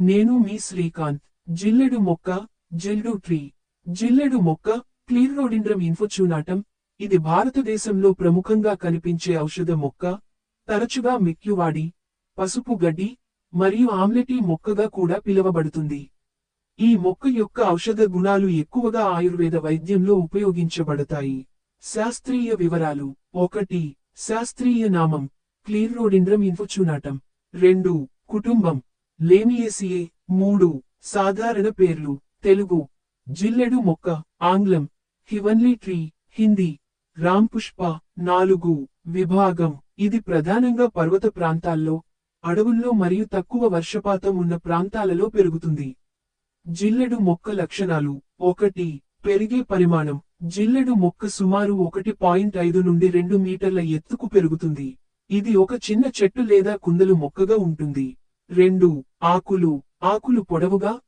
నేను మీ శ్రీకాంత్. జిల్లెడు మొక్క జిల్డు ట్రీ. జిల్లెడు మొక్క క్లీర్రోడిండ్రం ఇన్ఫోచూనాటం ఇది భారతదేశంలో ప్రముఖంగా కనిపించే ఔషధ మొక్క. తరచుగా మిక్యువాడి పసుపు గడ్డి మరియు ఆమ్లెటీ మొక్కగా కూడా పిలువబడుతుంది. ఈ మొక్క యొక్క ఔషధ గుణాలు ఎక్కువగా ఆయుర్వేద వైద్యంలో ఉపయోగించబడతాయి. శాస్త్రీయ వివరాలు. ఒకటి. శాస్త్రీయ నామం. క్లీర్రోడిండ్రం ఇన్ఫోచూనాటం రెండు. కుటుంబం. లేనియేసియే మూడు సాధారణ పేర్లు. తెలుగు. జిల్లెడు మొక్క. ఆంగ్లం. Heavenly tree. హిందీ. రాంపుష్ప. నాలుగు. విభాగం. ఇది ప్రధానంగా పర్వత ప్రాంతాల్లో అడవుల్లో మరియు తక్కువ వర్షపాతం ఉన్న ప్రాంతాలలో పెరుగుతుంది. జిల్లెడు మొక్క లక్షణాలు. ఒకటి. పెరిగే పరిమాణం. జిల్లెడు మొక్క సుమారు ఒకటి పాయింట్ ఐదు నుండి రెండు మీటర్ల ఎత్తుకు పెరుగుతుంది. ఇది ఒక చిన్న చెట్టు లేదా కుందలు మొక్కగా ఉంటుంది. రెండు ఆకులు. ఆకులు పొడవుగా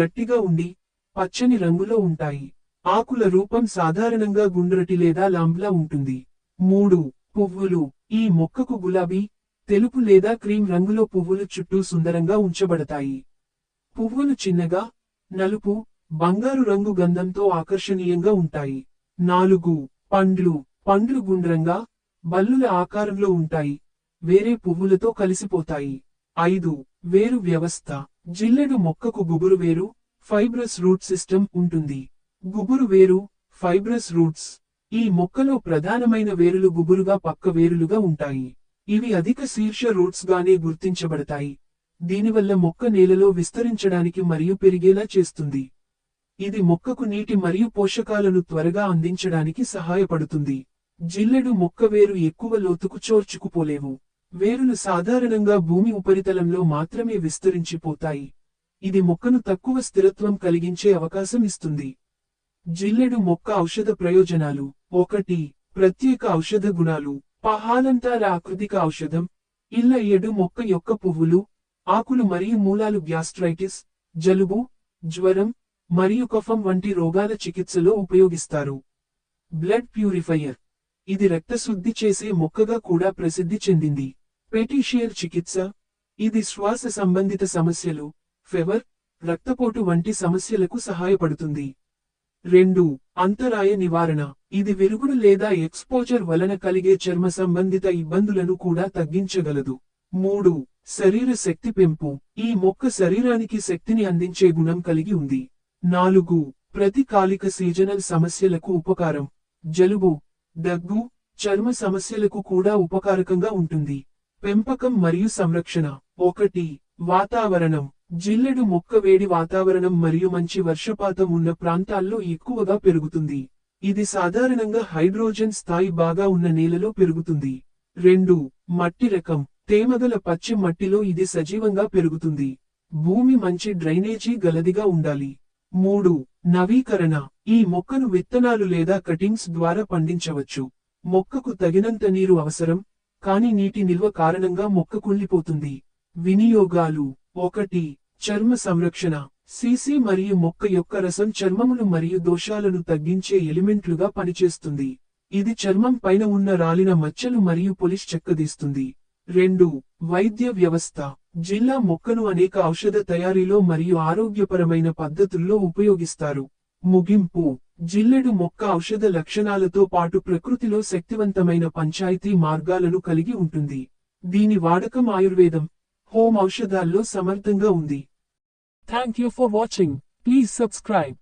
గట్టిగా ఉండి పచ్చని రంగులో ఉంటాయి. ఆకుల రూపం సాధారణంగా గుండ్రటి లేదా లాంబ్లా ఉంటుంది. మూడు పువ్వులు. ఈ మొక్కకు గులాబీ తెలుపు లేదా క్రీమ్ రంగులో పువ్వులు చుట్టూ సుందరంగా ఉంచబడతాయి. పువ్వులు చిన్నగా నలుపు బంగారు రంగు గంధంతో ఆకర్షణీయంగా ఉంటాయి. నాలుగు పండ్లు. పండ్లు గుండ్రంగా బల్లుల ఆకారంలో ఉంటాయి. వేరే పువ్వులతో కలిసిపోతాయి. ఐదు వేరు వ్యవస్థ. జిల్లెడు మొక్కకు గుబురు వేరు ఫైబ్రస్ రూట్ సిస్టమ్ ఉంటుంది. గుబురు వేరు ఫైబ్రస్ రూట్స్. ఈ మొక్కలో ప్రధానమైన వేరులు గుబురుగా పక్క వేరులుగా ఉంటాయి. ఇవి అధిక శీర్ష రూట్స్ గానే గుర్తించబడతాయి. దీనివల్ల మొక్క నేలలో విస్తరించడానికి మరియు పెరిగేలా చేస్తుంది. ఇది మొక్కకు నీటి మరియు పోషకాలను త్వరగా అందించడానికి సహాయపడుతుంది. జిల్లెడు మొక్క వేరు ఎక్కువ లోతుకు చోర్చుకుపోలేవు. వేరులు సాధారణంగా భూమి ఉపరితలంలో మాత్రమే విస్తరించిపోతాయి. ఇది మొక్కను తక్కువ స్థిరత్వం కలిగించే అవకాశం ఇస్తుంది. జిల్లెడు మొక్క ఔషధ ప్రయోజనాలు. ఒకటి ప్రత్యేక ఔషధ గుణాలు. పహాలంతార ఆకృతిక ఔషధం. ఇళ్ళ ఎడు మొక్క యొక్క పువ్వులు ఆకులు మరియు మూలాలు గ్యాస్ట్రైటిస్ జలుబు జ్వరం మరియు కఫం వంటి రోగాల చికిత్సలో ఉపయోగిస్తారు. Blood purifier. ఇది రక్తశుద్ధి చేసే మొక్కగా కూడా ప్రసిద్ధి చెందింది. పెటీషియర్ చికిత్స ఇది శ్వాస సంబంధిత సమస్యలు ఫెవర్ రక్తపోటు వంటి సమస్యలకు సహాయపడుతుంది. రెండు అంతరాయ నివారణ ఇది విరుగుడు లేదా ఎక్స్పోజర్ వలన కలిగే చర్మ సంబంధిత ఇబ్బందులను కూడా తగ్గించగలదు. మూడు శరీర శక్తి పెంపు ఈ మొక్క శరీరానికి శక్తిని అందించే గుణం కలిగి ఉంది. నాలుగు ప్రతికాలిక సీజనల్ సమస్యలకు ఉపకారం జలుబు దగ్గు చర్మ సమస్యలకు కూడా ఉపకారకంగా ఉంటుంది. పెంపకం మరియు సంరక్షణ. ఒకటి వాతావరణం. జిల్లెడు మొక్క వేడి వాతావరణం మరియు మంచి వర్షపాతం ఉన్న ప్రాంతాల్లో ఎక్కువగా పెరుగుతుంది. ఇది సాధారణంగా హైడ్రోజన్ స్థాయి బాగా ఉన్న నేలలో పెరుగుతుంది. రెండు మట్టి రకం. తేమగల పచ్చి మట్టిలో ఇది సజీవంగా పెరుగుతుంది. భూమి మంచి డ్రైనేజీ గలదిగా ఉండాలి. మూడు నవీకరణ. ఈ మొక్కను విత్తనాలు లేదా కటింగ్స్ ద్వారా పండించవచ్చు. మొక్కకు తగినంత నీరు అవసరం. కానీ నీటి నిల్వ కారణంగా మొక్క కుళ్ళిపోతుంది. వినియోగాలు. ఒకటి. చర్మ సంరక్షణ. సీసీ మరియు మొక్క యొక్క రసం చర్మములు మరియు దోషాలను తగ్గించే ఎలిమెంట్లుగా పనిచేస్తుంది. ఇది చర్మం పైన ఉన్న రాలిన మచ్చలు మరియు పొలిష్ చెక్కదీస్తుంది. రెండు. వైద్య వ్యవస్థ. జిల్లా మొక్కను అనేక ఔషధ తయారీలో మరియు ఆరోగ్యపరమైన పద్ధతుల్లో ఉపయోగిస్తారు. ముగింపు. జిల్లెడు మొక్క ఔషధ లక్షణాలతో పాటు ప్రకృతిలో శక్తివంతమైన పంచాయతీ మార్గాలను కలిగి ఉంటుంది. దీని వాడకం ఆయుర్వేదం హోమ్ ఔషధాల్లో సమర్థంగా ఉంది. Thank you for watching please subscribe